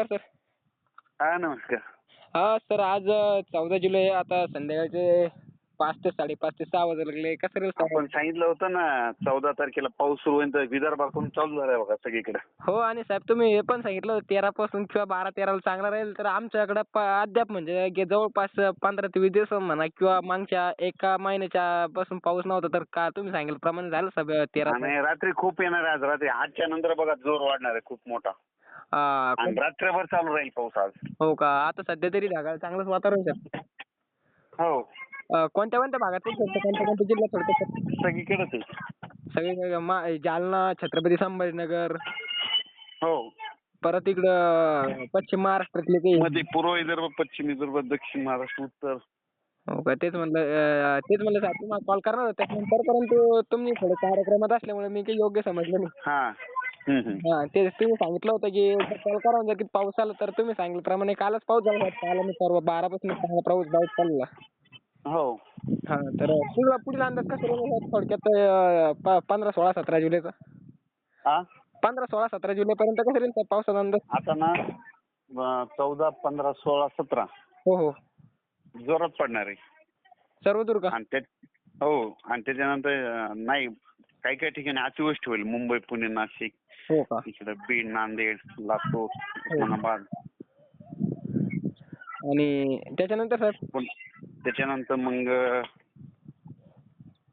नमस्कार सर. हा नमस्कार. हा सर आज चौदा जुलै आता संध्याकाळचे पाच ते साडेपाच ते सहा वाजायला लागले. कसं राहील आपण सांगितलं होतं ना चौदा तारखेला पाऊस सुरू होईल तर विदर्भातून चालू झालाय बघा सगळीकडे. हो आणि साहेब तुम्ही हे पण सांगितलं होतं तेरापासून किंवा बारा तेराला चांगला राहील तर आमच्याकडं प अद्याप म्हणजे गे- जवळपास पंधरा ते वीस दिवस म्हणा किंवा मागच्या एका महिन्याच्या पासून पाऊस नव्हता तर का तुम्ही सांगितल्याप्रमाणे झालं साहेब तेरा आणि रात्री खूप येणार आहे आज रात्री आजच्या नंतर बघा जोर वाढणार आहे खूप मोठा. हा, आणि रात्रभर चालू राहील पाऊस आज. हो का? आता सध्या तरी ढगाळ चांगलंच वातावरण सर हो. अं, कोणत्या कोणत्या भागात आहे? कोणत्या कोणत्या कोणत्या जिल्ह्यात थोडक्यात सगळीकडेच आहे. सगळे मा जालना छत्रपती संभाजीनगर. हो. परत इकडं पश्चिम महाराष्ट्रातले काही मध्ये पूर्व विदर्भ पश्चिम विदर्भ दक्षिण महाराष्ट्र उत्तर. हो का? तेच म्हणलं अं, तेच म्हणलं साहेब तुम्हाला कॉल करणार होते त्यानंतर परंतु तुम्ही थोडं कार्यक्रमात असल्यामुळे मी काही योग्य समजलं नाही. हा. हा ते तुम्ही सांगितलं होतं की कॉल करा की पाऊस आला तर तुम्ही सांगितल्याप्रमाणे कालच पाऊस झाला साहेब. काल आणि परवा बारापासून चांगला पाऊस पाऊस चालला हो. हा तर पुढला पुढील अंदाज कसं राहिला थोडक्यात अं, प- पंधरा सोळा सतरा जुलैचा. हा पंधरा सोळा सतरा जुलैपर्यंत कसं राहील साहेब पावसाचा अंदाज? आता ना चौदा पंधरा सोळा सतरा. हो हो. जोरात पडणार आहे. सर्वदूर का? आणि त्या हो आणि त्याच्यानंतर अं, नाही. काही काही ठिकाणी अतिवृष्टी होईल. मुंबई पुणे नाशिक हो का? इकडे बीड नांदेड लातूर उस्मानाबाद. आणि त्याच्यानंतर साहेब? पण त्याच्यानंतर मग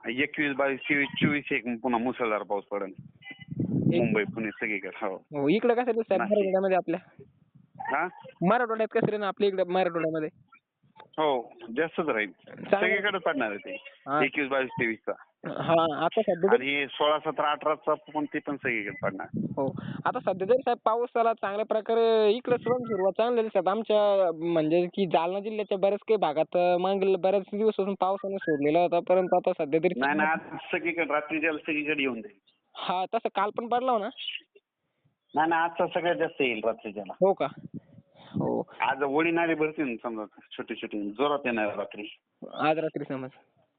एकवीस बावीस तेवीस चोवीस एक पुन्हा मुसळधार पाऊस पडेल. मुंबई पुणे सगळीकडे हो. हो इकडं कसं साहेब नाशिक. मराठवाड्यामध्ये आपल्या? हा? मराठवाड्यात कसं राहील आपल्या इकडं मराठवाड्यामध्ये? हो जास्तच राहील. सगळीकडे पडणार आहे हा. ते एकवीस बावीस तेवीसचा. हा आता सध्या आणि सोळा सतरा अठराचा पण ते पण सगळीकडे पडणार. हो. आता सध्या तरी साहेब पाऊस आला चांगल्या प्रकारे इकडे सुरू सुरुवात चांगली झाली. साहेब आमच्या म्हणजे की जालना जिल्ह्याच्या बऱ्याच काही भागात मागील बऱ्याच दिवसापासून पावसाने सोडलेला होता. परंतु आता सध्या तरी नाही ना आज सगळीकडे रात्रीच्या सगळीकडे येऊन जाईल. हा तसं काल पण पडला हो ना? नाही ना आजचा सगळ्यात जास्त येईल रात्रीच्याला हो का? हो आज वडी नारे भरतील समजा छोटी छोटी जोरात येणार रात्री. आज रात्री समज.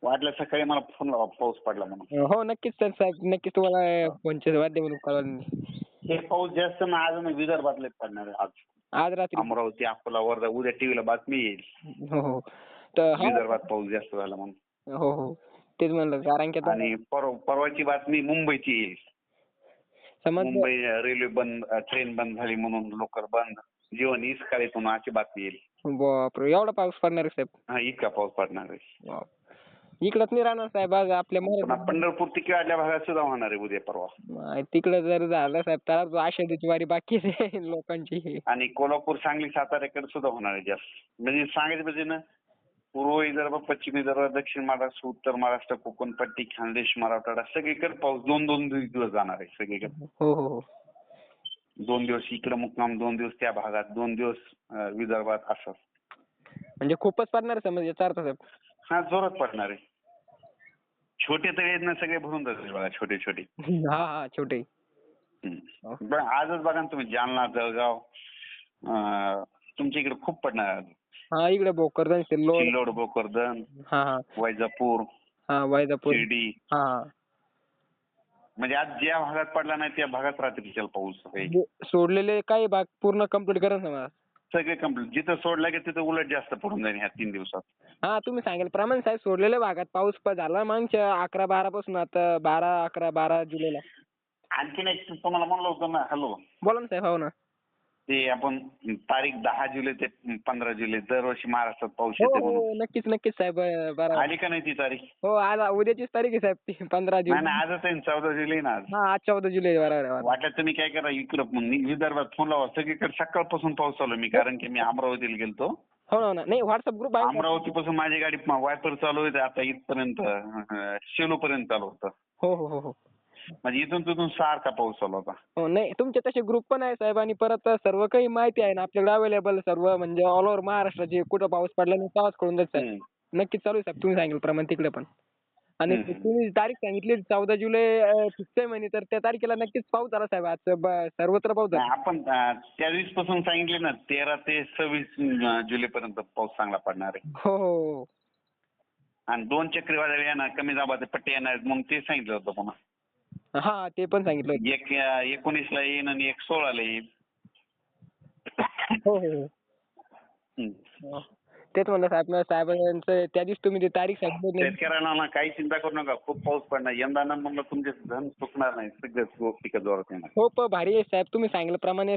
वाटलं सकाळी मला फोन लावा पाऊस पडला म्हणून. हो नक्कीच सर साहेब नक्कीच तुम्हाला वाद्य म्हणून कळवलं मी हे पाऊस जास्त ना आज ना विदर्भातले पडणार आहे आज. आज रात्री. अमरावती अकोला वर्धा उद्या टीव्हीला बातमी येईल. हो हो. तर हा विदर्भात पाऊस जास्त झाला म्हणून. हो हो. तेच म्हणलं कारण की आता आणि परवा परवाची बातमी मुंबईची येईल. समज मुंबई रेल्वे बंद ट्रेन बंद झाली म्हणून लोकर बंद. जीवन इसकाळीतून अशी बातमी येईल बापरे एवढा पाऊस पडणार आहे साहेब हा इतका पाऊस पडणार आहे बाप. इकडंच नाही राहणार साहेब आज आपल्या पुन्हा पंढरपूर तिकडल्या भागात सुद्धा होणार आहे उद्या परवा तिकडं जर झालं साहेब तर आषाढीची वारी बाकी आहे लोकांची आणि कोल्हापूर सांगली साताऱ्याकडे सुद्धा होणार आहे जास्त म्हणजे सांगायचं म्हणजे ना पूर्व विदर्भ पश्चिम विदर्भ दक्षिण महाराष्ट्र उत्तर महाराष्ट्र कोकण पट्टी खानदेश मराठवाडा सगळीकडे पाऊस दोन दोन दिवस जाणार आहे सगळीकडे हो हो हो दोन दिवस इकडे मुक्काम दोन दिवस त्या भागात दोन दिवस विदर्भात असं. म्हणजे खूपच पडणार आहे समज याचा अर्थ साहेब हा जोरात पडणार आहे. छोटे तळे सगळे भरून जातील बघा छोटे छोटे. हा हा छोटे. हम्म. बरं, आजच बघा ना तुम्ही जालना जळगाव तुमच्या इकडे खूप पडणार. हा इकडे भोकरदन सिल्लोड भोकरदन हा हा. वैजापूर हा वैजापूर. शिर्डी. हा हा. म्हणजे आज ज्या भागात पडला नाही त्या भागात रात्रीच्या पाऊस आहे. जे सोडलेले काही भाग पूर्ण कंप्लीट करा ना मला सगळे कंप्लीट जिथं सोडला की तिथं उलट जास्त पडून जाईल ह्या तीन दिवसात. हा तुम्ही सांगेल प्रमाणे साहेब सोडलेल्या भागात पाऊस प- झाला मागच्या अकरा बारा पासून आता बारा अकरा बारा जुलैला. आणखीन एक तुम्हाला म्हणलं होतं ना हॅलो. बोला ना साहेब हो ना. ते आपण तारीख दहा जुलै ते पंधरा जुलै दरवर्षी महाराष्ट्रात पाऊस हो येते हो नक्कीच नक्कीच साहेब अं, बरं. आली का नाही ती तारीख? हो आज उद्याचीच तारीख आहे साहेब ती पंधरा नाही जुलै ना आजच आहे चौदा जुलै ना आज. हा आज चौदा जुलै बरोबर आहे, बरोबर वाटलं तुम्ही काय करा इकडं विदर्भात फोन लावा. सगळीकडे सकाळपासून पाऊस चालू आहे. मी कारण की मी अमरावतीला गेलतो. हो ना हो. ना नाही व्हॉट्सअप ग्रुप आहे ना? अमरावतीपासून माझी गाडी वायपर चालू होते. आता इथपर्यंत शेलू पर्यंत चालू होतं. हो हो हो हो. म्हणजे इथून तिथून सारखा पाऊस चालू होता. हो नाही तुमचे तसे ग्रुप पण आहे साहेब आणि परत सर्व काही माहिती आहे ना आपल्याकडे अवेलेबल सर्व म्हणजे ऑल ओव्हर महाराष्ट्राचे कुठं पाऊस पडला नाही तेव्हाच कळून जात साहेब. हम्म. नक्कीच चालू आहे साहेब तुम्ही सांगितलं प्रमाणे तिकडे पण. आणि हम्म. तुम्ही तारीख सांगितली चौदा जुलै फिक्स आहे म्हणे तर त्या तारखेला नक्कीच पाऊस झाला साहेब आज ब- सर्वत्र पाऊस झाला. आपण अं, त्या दिवसपासून सांगितले ना तेरा ते सव्वीस जुलै पर्यंत पाऊस चांगला पडणार आहे. हो हो हो. आणि दोन चक्रीवादळ येणार कमी दाबाचे पट्टे येणार आहेत, मग ते सांगितलं होतं पुन्हा. हा ते पण सांगितलं होतं. एक एकोणीसला येईन आणि एक सोळाला येईल हो हो हो. तेच म्हणलं साहेब साहेबांचं त्या दिवशी तुम्ही ती तारीख सांगितली नाही. शेतकऱ्यांना ना काही चिंता करू नका खूप पाऊस पडणार यंदा ना म्हणलं तुमचे धन चुकणार नाही सगळे पिकं जोरात येणार हो प भारी आहे साहेब तुम्ही सांगितल्याप्रमाणे